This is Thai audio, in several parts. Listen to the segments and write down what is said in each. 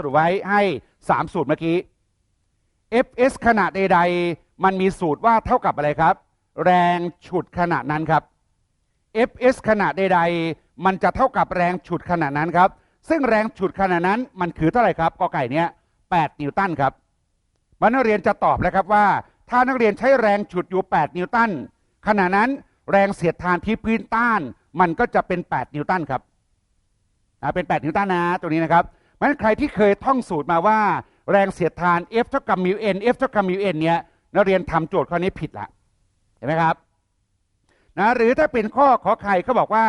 สรุปไว้ให้ 3 สูตรเมื่อกี้ Fs ขนาดใดๆมันมีสูตรว่าเท่ากับอะไรครับ แรงฉุดขนาดนั้นครับ Fs ขนาดใดๆมันจะเท่ากับแรงฉุดขนาดนั้นครับ ซึ่งแรงฉุดขนาดนั้นมันคือเท่าไหร่ครับกอไก่เนี้ย8นิวตันครับมันนักเรียนจะตอบแล้วครับว่า ถ้านักเรียนใช้แรงฉุดอยู่ 8 นิวตันขณะนั้นแรงเสียดทานที่พื้นต้าน มันก็จะเป็น 8 นิวตันครับเป็น 8 นิวตันนะตัวนี้นะครับ เพราะฉะนั้นใครที่เคยท่องสูตรมาว่าแรงเสียดทาน F เท่ากับมิว N F เท่ากับมิว N เนี้ยนักเรียนทำโจทย์ข้อนี้ผิดละเห็นไหมครับนะหรือถ้าเป็นข้อขอไข่เขาบอกว่า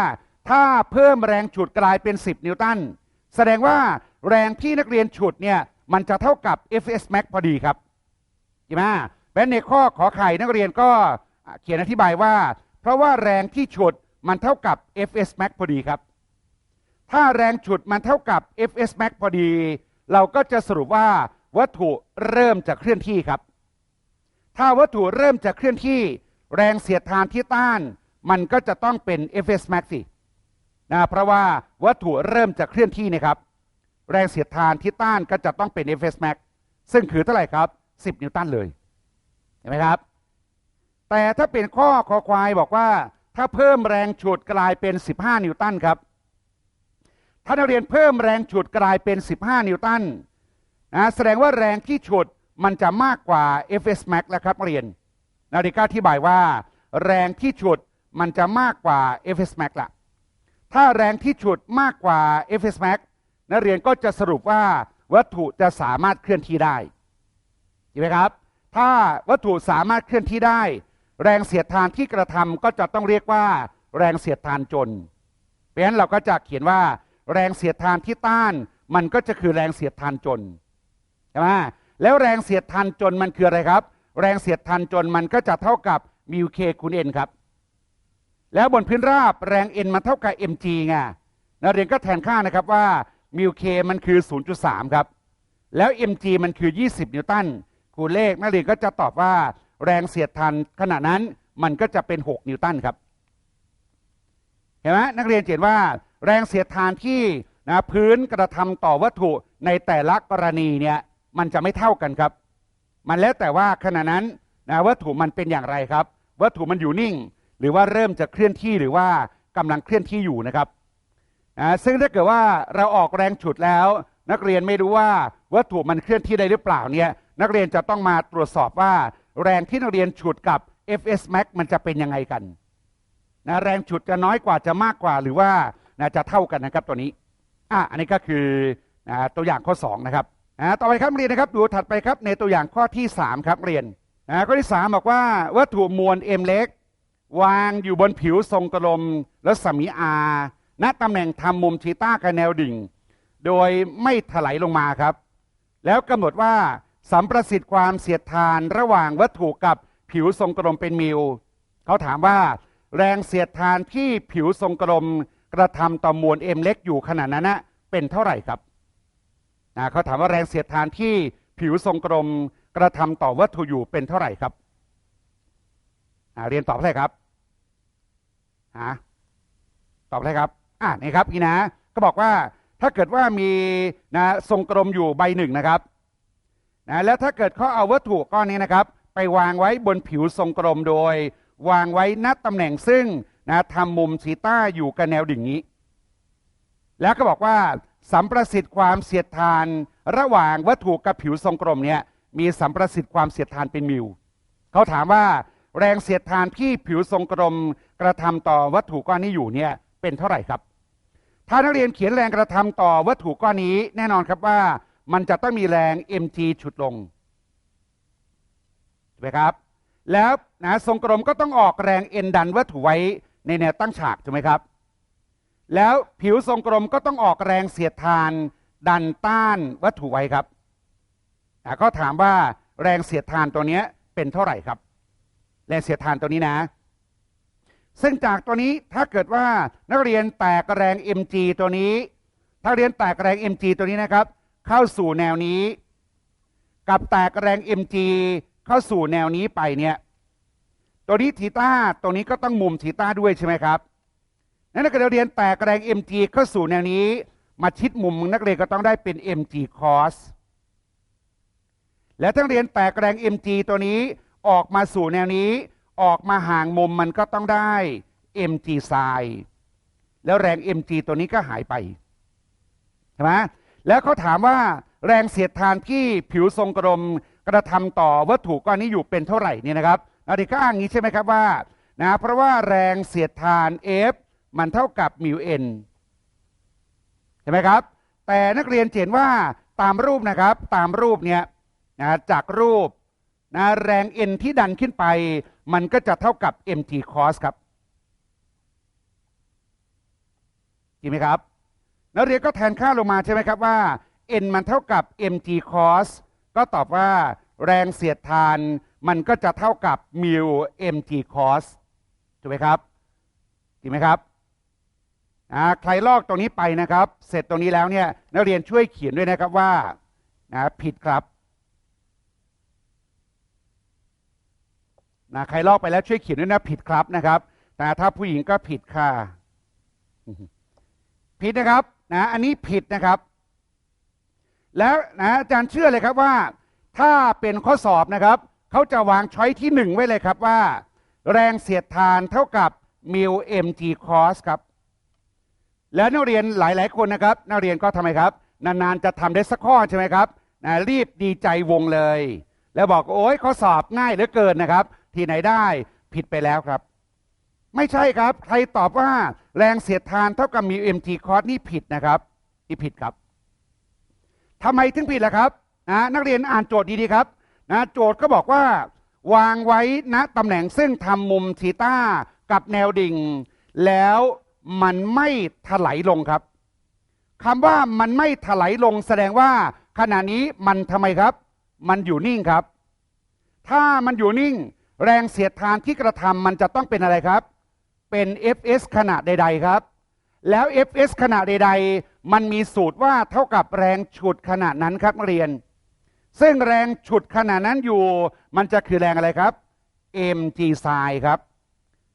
ถ้าเพิ่มแรงฉุดกลายเป็น 10 นิวตันแสดงว่าแรงที่นักเรียนฉุดเนี่ยมันจะเท่ากับ Fs max พอดีครับใช่ไหมเป็นในข้อขอไข่นักเรียนก็เขียนอธิบายว่า เพราะว่าแรงที่ฉุดมันเท่ากับ Fs max พอดีครับ ถ้าแรงฉุดมันเท่ากับ Fs max พอดี เราก็จะสรุปว่าวัตถุเริ่มจะเคลื่อนที่ครับ ถ้าวัตถุเริ่มจะเคลื่อนที่ แรงเสียดทานที่ต้าน มันก็จะต้องเป็น Fs max สินะเพราะว่าวัตถุเริ่มจะเคลื่อนที่นะครับ แรงเสียดทานที่ต้านก็จะต้องเป็น Fs max ซึ่งคือเท่าไหร่ครับ 10 นิวตันเลยเห็นไหมครับ แต่ถ้าเป็นข้อคอควายบอกว่า ถ้าเพิ่มแรงฉุดกลายเป็น 15 นิวตันครับ ถ้านักเรียนเพิ่มแรงฉุดกลายเป็น 15 นิวตันนะแสดงว่าแรงที่ฉุดมันจะมากกว่า Fs max แล้วครับนักเรียน นาฬิกาอธิบายว่า แรงที่ฉุดมันจะมากกว่า Fs max ละถ้าแรงที่ฉุดมากกว่า Fs max นักเรียนก็จะสรุปว่าวัตถุจะสามารถเคลื่อนที่ได้ใช่ไหมครับ ถ้าวัตถุสามารถเคลื่อนที่ได้ แรงเสียดทานที่กระทำก็จะต้องเรียกว่า แรงเสียดทานจนเพราะฉะนั้นเราก็จะเขียนว่า แรงเสียดทานที่ต้าน มันก็จะคือแรงเสียดทานจนใช่ไหมแล้วแรงเสียดทานจนมันคืออะไรครับ แรงเสียดทานจนมันก็จะเท่ากับมิวเคคูณเอ็นครับ แล้วบนพื้นราบแรงเอ็นมันเท่ากับ mg ไงนักเรียนก็แทนค่านะครับว่ามิวเคมันคือ 0.3 ครับ แล้ว mg มันคือ 20 นิวตันคูณเลขนักเรียนก็จะตอบว่าแรงเสียดทานขณะนั้นมันก็จะเป็น 6 นิวตันครับ เห็นไหมนักเรียนเห็นว่า แรงเสียดทานที่นะพื้นกระทำต่อวัตถุในแต่ละกรณีเนี่ยมันจะไม่เท่ากันครับ มันแล้วแต่ว่าขณะนั้นนะวัตถุมันเป็นอย่างไรครับ วัตถุมันอยู่นิ่ง หรือว่าเริ่มจะเคลื่อนที่หรือว่ากำลังเคลื่อนที่อยู่นะครับซึ่งถ้าเกิดว่าเราออกแรงฉุดแล้ว นักเรียนไม่รู้ว่าวัตถุมันเคลื่อนที่ได้หรือเปล่าเนี่ยนักเรียนจะต้องมาตรวจสอบว่า แรงที่นักเรียนฉุดกับ Fs max มันจะเป็นยังไงกันนะแรงฉุดจะน้อยกว่าจะมากกว่าหรือว่า นะจะเท่ากันนะครับตัวนี้อะอันนี้ก็คือนะตัวอย่างข้อ2นะครับนะต่อไปครับเรียนนะครับดูถัดไปครับในตัวอย่างข้อที่ 3 ครับเรียนนะข้อที่ 3 บอกว่าวัตถุมวล m เล็กวางอยู่บนผิวทรงกลมและสมีอาณตำแหน่งทำมุมชีต้ากับแนวดิ่ง โดยไม่ถลายลงมาครับ แล้วกำหนดว่าสัมประสิทธิ์ความเสียดทานระหว่างวัตถุกับผิวทรงกลมเป็นมิวเขาถามว่า แรงเสียดทานที่ผิวทรงกลม กระทำต่อมวลเอ็มเล็กอยู่ขนาดนั้นนะเป็นเท่าไหร่ครับนะเขาถามว่าแรงเสียดทานที่ผิวทรงกลมกระทำต่อวัตถุอยู่เป็นเท่าไหร่ครับเรียนตอบอะไรครับฮะตอบอะไรครับ อ่านี่ครับพี่นะ ก็บอกว่าถ้าเกิดว่ามีนะทรงกลมอยู่ใบหนึ่งนะครับนะแล้วถ้าเกิดเขาเอาวัตถุก้อนนี้นะครับ ไปวางไว้บนผิวทรงกลมโดย วางไว้นัดตำแหน่งซึ่ง นะทำมุมสีต้าอยู่กับแนวดิ่งนี้ แล้วก็บอกว่าสัมประสิทธิ์ความเสียดทานระหว่างวัตถุกับผิวทรงกลมเนี่ยมีสัมประสิทธิ์ความเสียดทานเป็นมิวเขาถามว่าแรงเสียดทานที่ผิวทรงกลมกระทำต่อวัตถุก้อนนี้อยู่เนี่ยเป็นเท่าไหร่ครับ ถ้านักเรียนเขียนแรงกระทำต่อวัตถุก้อนนี้แน่นอนครับว่ามันจะต้องมีแรง mg ฉุดลงถูกไหมครับ แล้วนะทรงกลมก็ต้องออกแรง n ดันวัตถุไว้ ในแนวตั้งฉากถูกไหมครับ แล้วผิวทรงกลมก็ต้องออกแรงเสียดทาน ดันต้านวัตถุไว้ครับก็ถามว่าแรงเสียดทานตัวนี้เป็นเท่าไหร่ครับ แรงเสียดทานตัวนี้นะ ซึ่งจากตัวนี้ถ้าเกิดว่านักเรียนแตกแรง mg ตัวนี้ ถ้าเรียนแตกแรง mg ตัวนี้นะครับ เข้าสู่แนวนี้ กับแตกแรง mg เข้าสู่แนวนี้ไปเนี่ย ตัวนี้ทีต้าตัวนี้ก็ต้องมุมทีต้าด้วยใช่ไหมครับนั้นถ้าเกิดเราเรียนแตกแรง mg เข้าสู่แนวนี้ มาชิดมุมนักเรียนก็ต้องได้เป็น mg cos และทั้งเรียนแตกแรง mg ตัวนี้ออกมาสู่แนวนี้ ออกมาห่างมุมมันก็ต้องได้ mg sin แล้วแรง mg ตัวนี้ก็หายไปใช่ไหมแล้วเขาถามว่าแรงเสียดทานที่ผิวทรงกลมกระทำต่อวัตถุก้อนนี้อยู่เป็นเท่าไหร่เนี่ยนะครับ อาริก็อ้างงี้ใช่ไหมครับว่านะเพราะว่าแรงเสียดทาน F มันเท่ากับมิวเอ็นเห็นไหมครับ แต่นักเรียนเห็นว่าตามรูปนะครับ ตามรูปเนี่ยนะจากรูปนะแรง N ที่ดันขึ้นไป มันก็จะเท่ากับ mt cos ครับจริงไหมครับ นักเรียนก็แทนค่าลงมาใช่ไหมครับว่า n มันเท่ากับ mg cos ก็ตอบว่าแรงเสียดทาน มันก็จะเท่ากับมิว mg cos ถูกไหมครับจริงไหมครับใครลอกตรงนี้ไปนะครับ เสร็จตรงนี้แล้วเนี่ยนักเรียนช่วยเขียนด้วยนะครับว่านะผิดครับนะใครลอกไปแล้วช่วยเขียนด้วยนะผิดครับนะครับ แต่ถ้าผู้หญิงก็ผิดค่ะผิดนะครับนะอันนี้ผิดนะครับ แล้วนะอาจารย์เชื่อเลยครับว่า ถ้าเป็นข้อสอบนะครับ เขาจะวางช้อยที่หนึ่งไว้เลยครับว่า แรงเสียดทานเท่ากับมิวเอ็มจีคอสครับ แล้วนักเรียนหลาย ๆ คนนะครับ นักเรียนก็ทำไมครับ นาน ๆ จะทำได้สักข้อใช่ไหมครับนะรีบดีใจวงเลย แล้วบอกโอ้ยข้อสอบง่ายเหลือเกินนะครับ ที่ไหนได้ผิดไปแล้วครับ ไม่ใช่ครับ ใครตอบว่าแรงเสียดทานเท่ากับมิวเอ็มจีคอสนี่ผิดนะครับนี่ผิดครับทำไมถึงผิดล่ะครับนะนักเรียนอ่านโจทย์ดี ๆ ครับ นะโจทย์ก็บอกว่าวางไว้ณตำแหน่งซึ่งทำมุมทีต้ากับแนวดิ่ง แล้วมันไม่ถลายลงครับคำว่ามันไม่ถลายลงแสดงว่าขณะนี้มันทำไมครับ มันอยู่นิ่งครับ ถ้ามันอยู่นิ่ง แรงเสียดทานที่กระทำมันจะต้องเป็นอะไรครับ เป็น Fs ขนาดใด ๆครับ แล้ว Fs ขนาดใด ๆ มันมีสูตรว่าเท่ากับแรงฉุดขนาดนั้นครับเรียน ซึ่งแรงฉุดขนาดนั้นอยู่ มันจะคือแรงอะไรครับ mg ไซครับ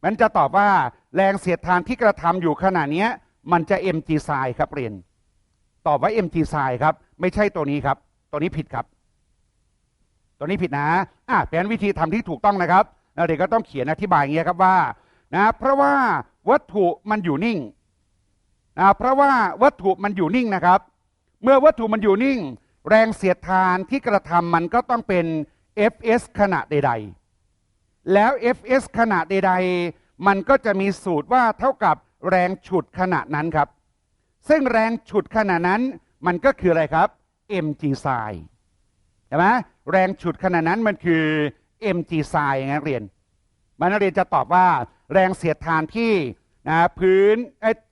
มันจะตอบว่าแรงเสียดทานที่กระทำอยู่ขนาดนี้มันจะ mg ไซครับเรียน ตอบว่า mg ไซครับ ไม่ใช่ตัวนี้ครับ ตัวนี้ผิดครับ ตัวนี้ผิดนะอะเป็นวิธีทำที่ถูกต้องนะครับเด็กก็ต้องเขียนอธิบายอย่างเงี้ยครับว่านะเพราะว่าวัตถุมันอยู่นิ่งนะเพราะว่าวัตถุมันอยู่นิ่งนะครับ เมื่อวัตถุมันอยู่นิ่ง แรงเสียดทานที่กระทำมันก็ต้องเป็น Fs ขณะใด ๆ แล้ว Fs ขณะใด ๆ มันก็จะมีสูตรว่าเท่ากับแรงฉุดขณะนั้นครับ ซึ่งแรงฉุดขณะนั้นมันก็คืออะไรครับ mg sin ใช่ไหมแรงฉุดขณะนั้นมันคือ mg sin นักเรียนมันนักเรียนจะตอบว่าแรงเสียดทานที่นะพื้น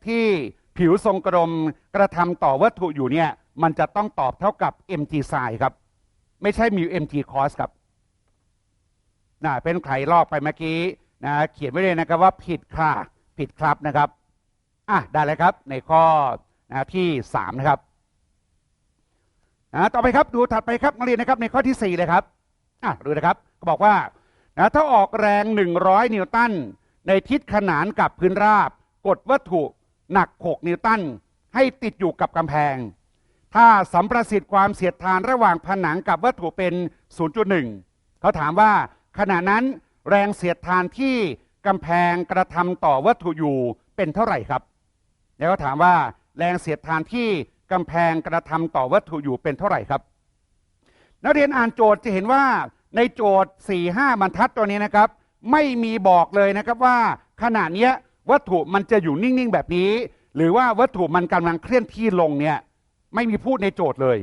ที่ผิวทรงกลมกระทำต่อวัตถุอยู่เนี่ย มันจะต้องตอบเท่ากับ mg sin ครับ ไม่ใช่มิว mg cos ครับนะเป็นใครลอกไปเมื่อกี้นะเขียนไว้เลยนะครับว่าผิดค่ะผิดครับนะครับอะได้เลยครับในข้อนะที่สามนะครับนะต่อไปครับดูถัดไปครับนักเรียนนะครับในข้อที่สี่เลยครับอะดูนะครับก็บอกว่านะถ้าออกแรง 100 นิวตันในทิศขนานกับพื้นราบ กดวัตถุหนัก 6 นิวตันให้ติดอยู่กับกำแพง ถ้าสัมประสิทธิ์ความเสียดทานระหว่างผนังกับวัตถุเป็น 0.1 เขาถามว่าขณะนั้นแรงเสียดทานที่กำแพงกระทำต่อวัตถุอยู่เป็นเท่าไหร่ครับ แล้วก็ถามว่าแรงเสียดทานที่กำแพงกระทำต่อวัตถุอยู่เป็นเท่าไหร่ครับ นักเรียนอ่านโจทย์จะเห็นว่าในโจทย์ 4 5 บรรทัดตัวนี้นะครับ ไม่มีบอกเลยนะครับว่าขณะนี้วัตถุมันจะอยู่นิ่งๆแบบนี้ หรือว่าวัตถุมันกำลังเคลื่อนที่ลงเนี่ย ไม่มีพูดในโจทย์เลย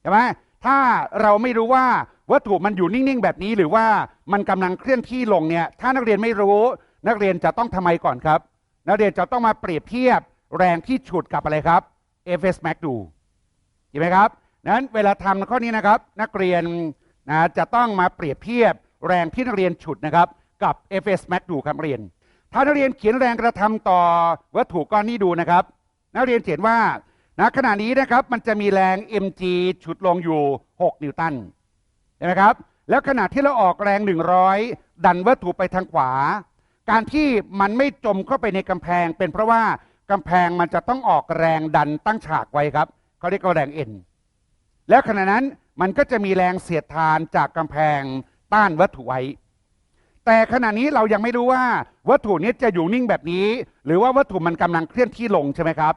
ใช่ไหมถ้าเราไม่รู้ว่าวัตถุมันอยู่นิ่ง ๆ แบบนี้หรือว่ามันกำลังเคลื่อนที่ลงเนี่ย ถ้านักเรียนไม่รู้ นักเรียนจะต้องทำไมก่อนครับ นักเรียนจะต้องมาเปรียบเทียบแรงที่ฉุดกับอะไรครับ FS max ดูเห็นไหมครับนั้นเวลาทำข้อนี้นะครับ นักเรียนนะจะต้องมาเปรียบเทียบแรงที่นักเรียนฉุดนะครับกับ FS max ดูครับเรียน ถ้านักเรียนเขียนแรงกระทำต่อวัตถุก้อนนี้ดูนะครับ นักเรียนเขียนว่า นะขณะนี้นะครับมันจะมีแรง mg ฉุดลงอยู่ 6 นิวตันเห็นไหมครับ แล้วขณะที่เราออกแรง 100 ดันวัตถุไปทางขวา การที่มันไม่จมเข้าไปในกำแพง เป็นเพราะว่ากำแพงมันจะต้องออกแรงดันตั้งฉากไว้ครับเขาเรียกว่าแรงเอ็นแล้วขณะนั้นมันก็จะมีแรงเสียดทานจากกำแพงต้านวัตถุไว้ แต่ขณะนี้เรายังไม่รู้ว่าวัตถุนี้จะอยู่นิ่งแบบนี้ หรือว่าวัตถุมันกำลังเคลื่อนที่ลงใช่ไหมครับ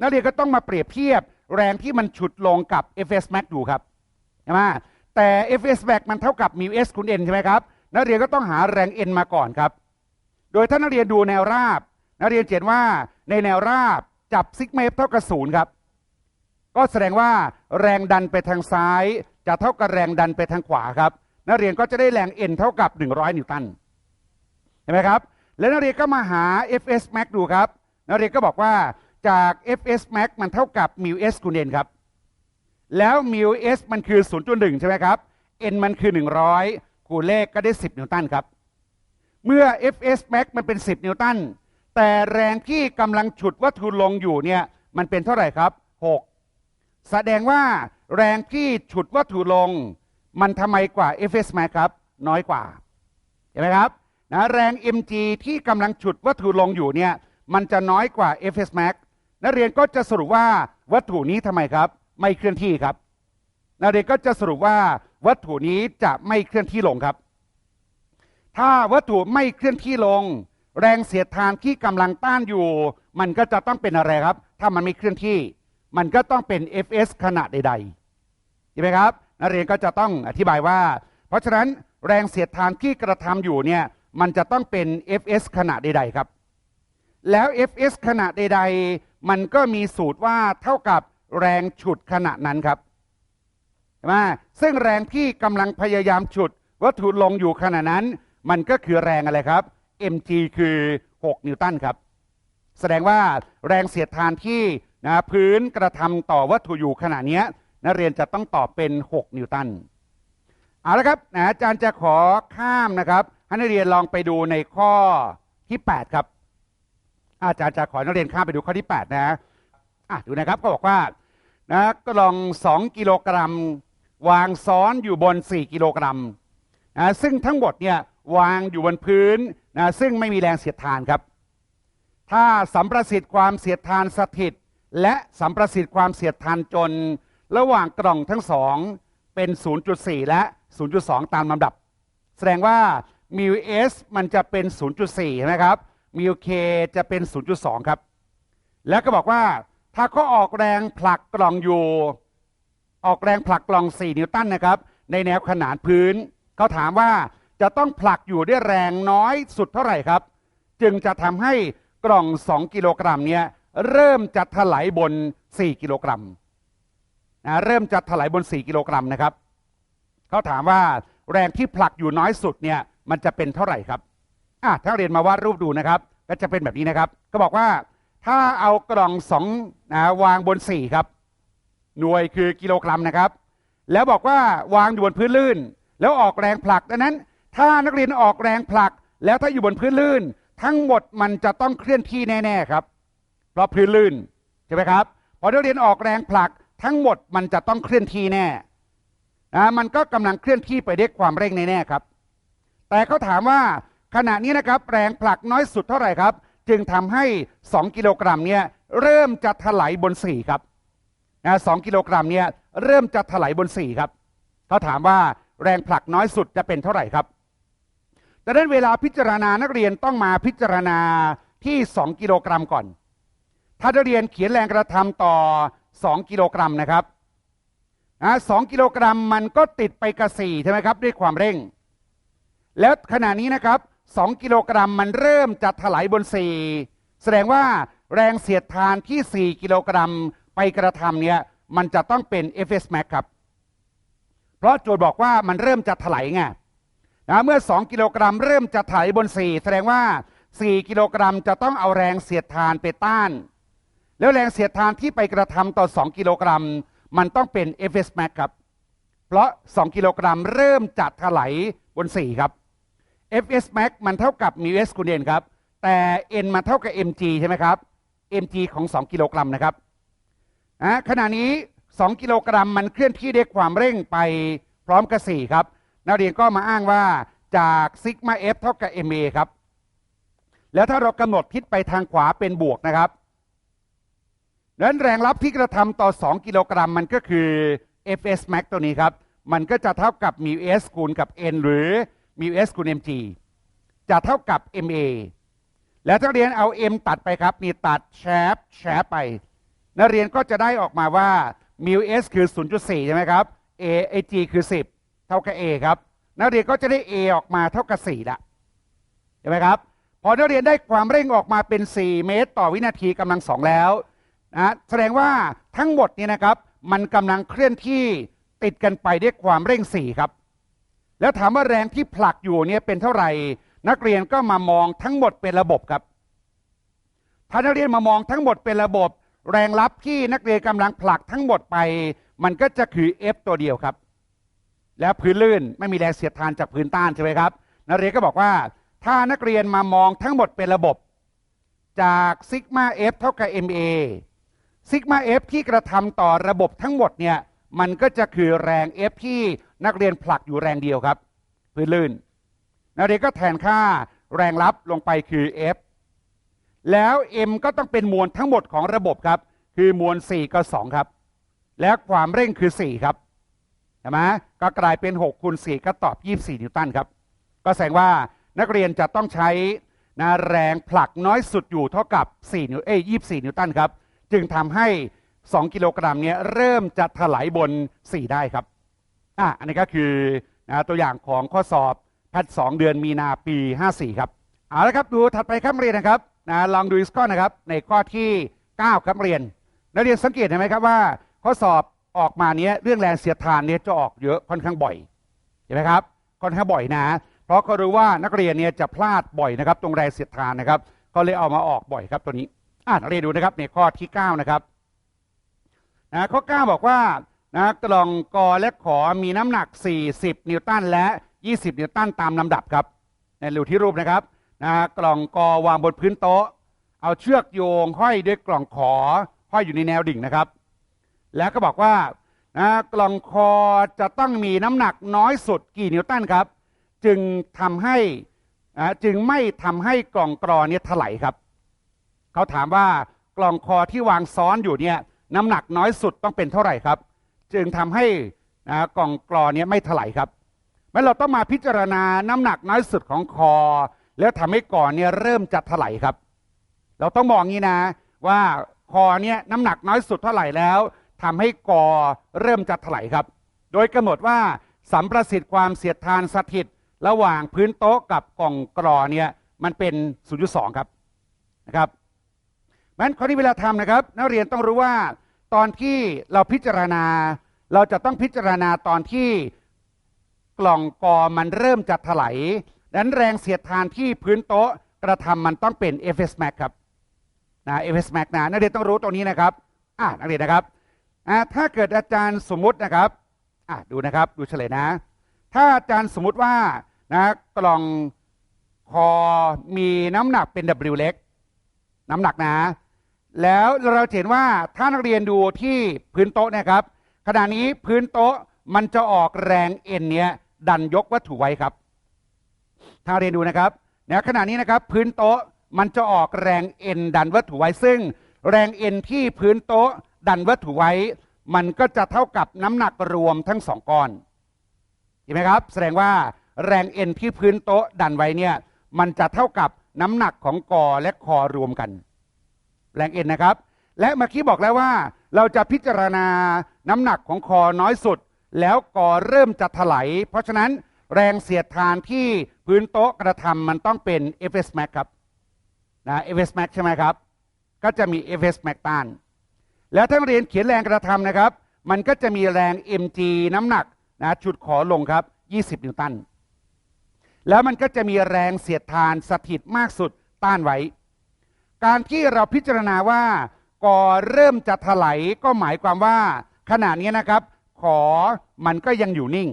นักเรียนก็ต้องมาเปรียบเทียบแรงที่มันฉุดลงกับ Fs max ดูครับใช่ไหมแต่ Fs max มันเท่ากับ mu s คูณ n ใช่ไหมครับนักเรียนก็ต้องหาแรง n มาก่อนครับ โดยถ้านักเรียนดูแนวราบ นักเรียนเห็นว่าในแนวราบจับซิกเมฟเท่ากับศูนย์ครับ ก็แสดงว่าแรงดันไปทางซ้าย จะเท่ากับแรงดันไปทางขวาครับ นักเรียนก็จะได้แรง n เท่ากับ 100 นิวตันเห็นไหมครับ แล้วนักเรียนก็มาหา Fs max ดูครับ นักเรียนก็บอกว่า จาก Fs max มันเท่ากับ mu s คูณ n ครับ แล้ว mu s มันคือ 0.1 ใช่ไหมครับ n มันคือ 100 คูณเลขก็ได้ 10 นิวตันครับ เมื่อ Fs max มันเป็น 10 นิวตัน แต่แรงที่กำลังฉุดวัตถุลงอยู่เนี่ยมันเป็นเท่าไหร่ครับ 6 แสดงว่าแรงที่ฉุดวัตถุลง มันทำไมกว่า Fs max ครับ น้อยกว่าเห็นไหมครับนะแรง mg ที่กำลังฉุดวัตถุลงอยู่เนี่ยมันจะน้อยกว่า Fs max นักเรียนก็จะสรุปว่าวัตถุนี้ทำไมครับ ไม่เคลื่อนที่ครับ นักเรียนก็จะสรุปว่าวัตถุนี้จะไม่เคลื่อนที่ลงครับ ถ้าวัตถุไม่เคลื่อนที่ลง แรงเสียดทานที่กำลังต้านอยู่ มันก็จะต้องเป็นอะไรครับ ถ้ามันไม่เคลื่อนที่ มันก็ต้องเป็น Fs ขนาดใดๆใช่ไหมครับนักเรียนก็จะต้องอธิบายว่า เพราะฉะนั้นแรงเสียดทานที่กระทำอยู่เนี่ยมันจะต้องเป็น Fs ขนาดใดๆครับ แล้ว Fs ขนาดใดๆ มันก็มีสูตรว่าเท่ากับแรงฉุดขณะนั้นครับใช่ไหมซึ่งแรงที่กำลังพยายามฉุดวัตถุลงอยู่ขณะนั้น มันก็คือแรงอะไรครับ mg คือ 6 นิวตันครับ แสดงว่าแรงเสียดทานที่นะพื้นกระทำต่อวัตถุอยู่ขณะนี้นักเรียนจะต้องตอบเป็น 6 นิวตันเอาละครับนะอาจารย์จะขอข้ามนะครับ ให้นักเรียนลองไปดูในข้อที่ 8 ครับ อาจารย์จะขอนักเรียนข้ามไปดูข้อที่ 8 นะอะดูนะครับก็บอกว่านะกล่อง 2 กิโลกรัม วางซ้อนอยู่บน 4 กิโลกรัมนะซึ่งทั้งหมดเนี่ยวางอยู่บนพื้นนะซึ่งไม่มีแรงเสียดทานครับ ถ้าสัมประสิทธิ์ความเสียดทานสถิต และสัมประสิทธิ์ความเสียดทานจน ระหว่างกล่องทั้งสองเป็น 0.4 และ 0.2 ตามลำดับ แสดงว่ามิว s มันจะเป็น 0.4 นะครับ มิว k จะเป็น 0.2 ครับ แล้วก็บอกว่าถ้าเขาออกแรงผลักกล่องอยู่ ออกแรงผลักกล่อง 4 นิวตันนะครับ ในแนวขนานพื้น เขาถามว่าจะต้องผลักอยู่ด้วยแรงน้อยสุดเท่าไหร่ครับ จึงจะทำให้กล่อง 2 กิโลกรัมเนี่ยเริ่มจะถลายบน 4 กิโลกรัมนะเริ่มจะถลายบน 4 กิโลกรัมนะครับเขาถามว่าแรงที่ผลักอยู่น้อยสุดเนี่ยมันจะเป็นเท่าไหร่ครับ อะถ้าเรียนมาวาดรูปดูนะครับก็จะเป็นแบบนี้นะครับ ก็บอกว่าถ้าเอากล่องสองนะวางบน4ครับ หน่วยคือกิโลกรัมนะครับ แล้วบอกว่าวางอยู่บนพื้นลื่น แล้วออกแรงผลักดังนั้น ถ้านักเรียนออกแรงผลัก แล้วถ้าอยู่บนพื้นลื่น ทั้งหมดมันจะต้องเคลื่อนที่แน่ๆครับ เพราะพื้นลื่นใช่ไหมครับพอนักเรียนออกแรงผลัก ทั้งหมดมันจะต้องเคลื่อนที่แน่นะมันก็กำลังเคลื่อนที่ไปด้วยความเร่งแน่ๆครับ แต่เขาถามว่า ขณะนี้นะครับแรงผลักน้อยสุดเท่าไหร่ครับ จึงทำให้ 2 กิโลกรัมเนี่ยเริ่มจะถลายบน4ครับนะสกิโลกรัมเนี่ยเริ่มจะถลายบน4ครับเขาถามว่าแรงผลักน้อยสุดจะเป็นเท่าไหร่ครับดังนั้นเวลาพิจารณานักเรียนต้องมาพิจารณาที่ 2 กิโลกรัมก่อน ถ้านักเรียนเขียนแรงกระทำต่อ 2 กิโลกรัมนะครับนะสกิโลกรัมมันก็ติดไปกับ4ใช่ไหมครับด้วยความเร่ง แล้วขณะนี้นะครับ 2 กิโลกรัมมันเริ่มจะถลายบน 4 แสดงว่าแรงเสียดทานที่ 4 กิโลกรัมไปกระทำเนี่ยมันจะต้องเป็น Fs max ครับ เพราะโจทย์บอกว่ามันเริ่มจะถลายไงนะเมื่อ 2 กิโลกรัมเริ่มจะถลายบน 4 แสดงว่า 4 กิโลกรัมจะต้องเอาแรงเสียดทานไปต้าน แล้วแรงเสียดทานที่ไปกระทำต่อ 2 กิโลกรัม มันต้องเป็น Fs max ครับ เพราะ 2 กิโลกรัมเริ่มจะถลายบน 4 ครับ Fs max มันเท่ากับ mu s คูณ n ครับ แต่ n มันเท่ากับ mg ใช่ไหมครับ mg ของ 2 กิโลกรัมนะครับนะขณะนี้ 2 กิโลกรัมมันเคลื่อนที่ด้วยความเร่งไปพร้อมกับ 4 ครับ นักเรียนก็มาอ้างว่าจากซิกมา f เท่ากับ ma ครับ แล้วถ้าเรากำหนดทิศไปทางขวาเป็นบวกนะครับดังนั้นแรงรับที่กระทำต่อ 2 กิโลกรัมมันก็คือ Fs max ตัวนี้ครับ มันก็จะเท่ากับ mu s คูณกับ n หรือ mu s คูณ mg จะเท่ากับ ma แล้วนักเรียนเอา m ตัดไปครับนี่ตัดแชปแชปไป นักเรียนก็จะได้ออกมาว่า mu s คือ 0.4 ใช่ไหมครับ aag คือ 10 เท่ากับ a ครับ นักเรียนก็จะได้ a ออกมาเท่ากับ 4 ละเห็นไหมครับ พอนักเรียนได้ความเร่งออกมาเป็น 4 เมตร ต่อวินาทีกำลังสองแล้วนะแสดงว่าทั้งหมดนี่นะครับ มันกำลังเคลื่อนที่ติดกันไปด้วยความเร่ง 4 ครับ แล้วถามว่าแรงที่ผลักอยู่เนี่ยเป็นเท่าไหร่ นักเรียนก็มามองทั้งหมดเป็นระบบครับถ้านักเรียนมามองทั้งหมดเป็นระบบ แรงรับที่นักเรียนกำลังผลักทั้งหมดไป มันก็จะคือ F ตัวเดียวครับ แล้วพื้นลื่นไม่มีแรงเสียดทานจากพื้นต้านใช่ไหมครับ นักเรียนก็บอกว่า ถ้านักเรียนมามองทั้งหมดเป็นระบบ จากซิกมา F เท่ากับ MA ซิกมา F ที่กระทำต่อระบบทั้งหมดเนี่ยมันก็จะคือแรง F ที่ นักเรียนผลักอยู่แรงเดียวครับ พื้นลื่น นักเรียนก็แทนค่าแรงรับลงไปคือ F แล้ว M ก็ต้องเป็นมวลทั้งหมดของระบบครับ คือมวล 4กับ2ครับ แล้วความเร่งคือ 4 ครับใช่ไหมก็กลายเป็น6คูณ4ก็ตอบ 24 นิวตันครับ ก็แสดงว่านักเรียนจะต้องใช้นะแรงผลักน้อยสุดอยู่เท่ากับ4นิวเอ้ย24 นิวตันครับ จึงทำให้ 2 กิโลกรัมเนี้ยเริ่มจะถลายบน 4 ได้ครับ อะอันนี้ก็คือนะตัวอย่างของข้อสอบแพทสองเดือนมีนาปี 54 ครับเอาละครับดูถัดไปครับเรียนนะครับนะลองดูอีกข้อนะครับ ในข้อที่ 9 ครับเรียน นักเรียนสังเกตเห็นไหมครับว่า ข้อสอบออกมาเนี้ยเรื่องแรงเสียดทานเนี้ยจะออกเยอะค่อนข้างบ่อยเห็นไหมครับค่อนข้างบ่อยนะ เพราะเขารู้ว่านักเรียนเนี่ยจะพลาดบ่อยนะครับ ตรงแรงเสียดทานนะครับ ก็เลยเอามาออกบ่อยครับตัวนี้อ่านเรียนดูนะครับในข้อที่ 9 นะครับนะข้อ 9 บอกว่า นะกล่องกอและขอมีน้ำหนัก 40 นิวตันและ 20 นิวตันตามลำดับครับในรูที่รูปนะครับนะกล่องกอวางบนพื้นโต๊ะ เอาเชือกโยงห้อยด้วยกล่องขอห้อยอยู่ในแนวดิ่งนะครับ แล้วก็บอกว่านะกล่องคอจะต้องมีน้ำหนักน้อยสุดกี่นิวตันครับ จึงทำให้นะจึงไม่ทำให้กล่องกรอเนี่ยถลายครับ เขาถามว่ากล่องคอที่วางซ้อนอยู่เนี่ยน้ำหนักน้อยสุดต้องเป็นเท่าไหร่ครับ จึงทำให้นะกล่องกรอเนี่ยไม่ถลายครับแมันเราต้องมาพิจารณาน้ำหนักน้อยสุดของคอ แล้วทำให้ก่อนเนี่ยเริ่มจะถลายครับ เราต้องมองงี้นะ ว่าคอเนี่ยน้ำหนักน้อยสุดเท่าไหร่แล้วทำให้กอเริ่มจะถลายครับ โดยกำหนดว่าสัมประสิทธิ์ความเสียดทานสถิต ระหว่างพื้นโต๊ะกับกล่องกรอเนี่ยมันเป็น0.2ครับนะครับงั้นข้อนี้เวลาทำนะครับ นักเรียนต้องรู้ว่า ตอนที่เราพิจารณา เราจะต้องพิจารณาตอนที่กล่องกอมันเริ่มจะถลายดังนั้นแรงเสียดทานที่พื้นโต๊ะกระทำมันต้องเป็น Fs max ครับนะ Fs max นะนักเรียนต้องรู้ตรงนี้นะครับอ่านักเรียนนะครับอ่าถ้าเกิดอาจารย์สมมุตินะครับอ่าดูนะครับดูเฉลยนะ ถ้าอาจารย์สมมุติว่านะกล่องคอมีน้ำหนักเป็น W เล็ก น้ำหนักนะ แล้วเราเห็นว่าถ้านักเรียนดูที่พื้นโต๊ะนะครับขณะนี้พื้นโต๊ะมันจะออกแรงเอ็นเนี้ยดันยกวัตถุไว้ครับถ้าเรียนดูนะครับเนี่ยขณะนี้นะครับพื้นโต๊ะมันจะออกแรงเอ็นดันวัตถุไว้ ซึ่งแรงเอ็นที่พื้นโต๊ะดันวัตถุไว้ มันก็จะเท่ากับน้ำหนักรวมทั้งสองก้อนเห็นไหมครับ แสดงว่าแรงเอ็นที่พื้นโต๊ะดันไว้เนี่ยมันจะเท่ากับน้ำหนักของกอและคอรวมกัน แรงเอ็นนะครับ และเมื่อกี้บอกแล้วว่า เราจะพิจารณาน้ำหนักของคอน้อยสุด แล้วกอเริ่มจะถลายเพราะฉะนั้นแรงเสียดทานที่พื้นโต๊ะกระทำมันต้องเป็น Fs max ครับนะ Fs max ใช่ไหมครับ ก็จะมี Fs max ต้านแล้วถ้าเรียนเขียนแรงกระทำนะครับ มันก็จะมีแรง mg น้ำหนักนะฉุดขอลงครับ 20 นิวตัน แล้วมันก็จะมีแรงเสียดทานสถิตมากสุดต้านไว้ การที่เราพิจารณาว่าก่อเริ่มจะถลายก็หมายความว่า ขณะนี้นะครับ ขอมันก็ยังอยู่นิ่ง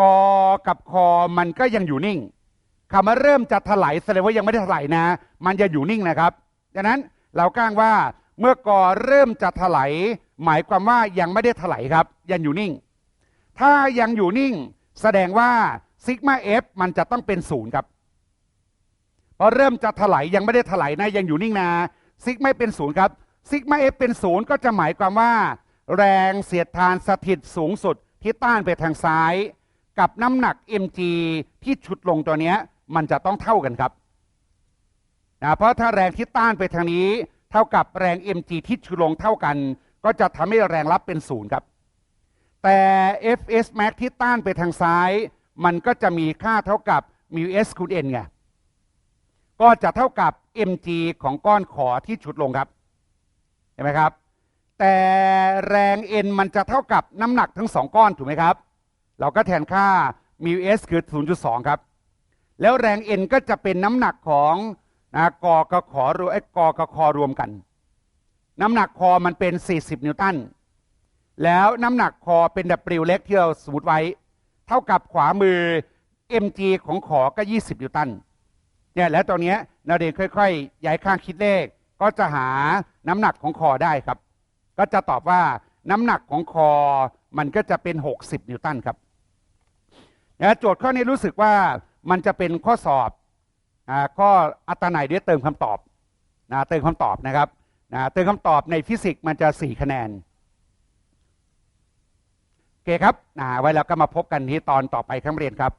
กอกับคอมันก็ยังอยู่นิ่งคำว่าเริ่มจะถลายแสดงว่ายังไม่ได้ถลายนะ มันจะอยู่นิ่งนะครับดังนั้นเราก้างว่าเมื่อกอเริ่มจะถลายหมายความว่ายังไม่ได้ถลายครับ ยังอยู่นิ่ง ถ้ายังอยู่นิ่ง แสดงว่าซิกมาเอฟมันจะต้องเป็นศูนย์ครับ พอเริ่มจะถลายยังไม่ได้ถลายนะยังอยู่นิ่งนะซิกไม่เป็นศูนย์ครับซิกมา F เป็นศูนย์ก็จะหมายความว่า แรงเสียดทานสถิตสูงสุดที่ต้านไปทางซ้าย กับน้ำหนัก mg ที่ชุดลงตัวเนี้ยมันจะต้องเท่ากันครับนะเพราะถ้าแรงที่ต้านไปทางนี้ เท่ากับแรง mg ที่ชุดลงเท่ากัน ก็จะทำให้แรงรับเป็นศูนย์ครับ แต่ fs max ที่ต้านไปทางซ้าย มันก็จะมีค่าเท่ากับ mu s คูณ n ไง ก็จะเท่ากับ mg ของก้อนขอที่ฉุดลงครับ เห็นไหมครับ แต่แรง n มันจะเท่ากับน้ำหนักทั้งสองก้อนถูกไหมครับ เราก็แทนค่า mu s คือ 0.2 ครับ แล้วแรง n ก็จะเป็นน้ำหนักของนะกอกขอรวมไอ้กอกคอรวมกัน น้ำหนักคอมันเป็น 40 นิวตัน แล้วน้ำหนักคอเป็น W เล็กที่เราสมมติไว้ เท่ากับขวามือ mg ของขอก็ 20 นิวตัน เนี่ยแล้วตอนนี้นาเดนค่อยๆ ย้ายข้างคิดเลข ก็จะหาน้ำหนักของคอได้ครับ ก็จะตอบว่าน้ำหนักของคอมันก็จะเป็น 60 นิวตันครับนะโจทย์ข้อนี้รู้สึกว่ามันจะเป็นข้อสอบอ่าข้ออัตนัยด้วยเติมคำตอบนะเติมคำตอบนะครับนะเติมคำตอบในฟิสิกส์มันจะ 4 คะแนนโอเคครับนะไว้แล้วก็มาพบกันที่ตอนต่อไปครับเรียนครับ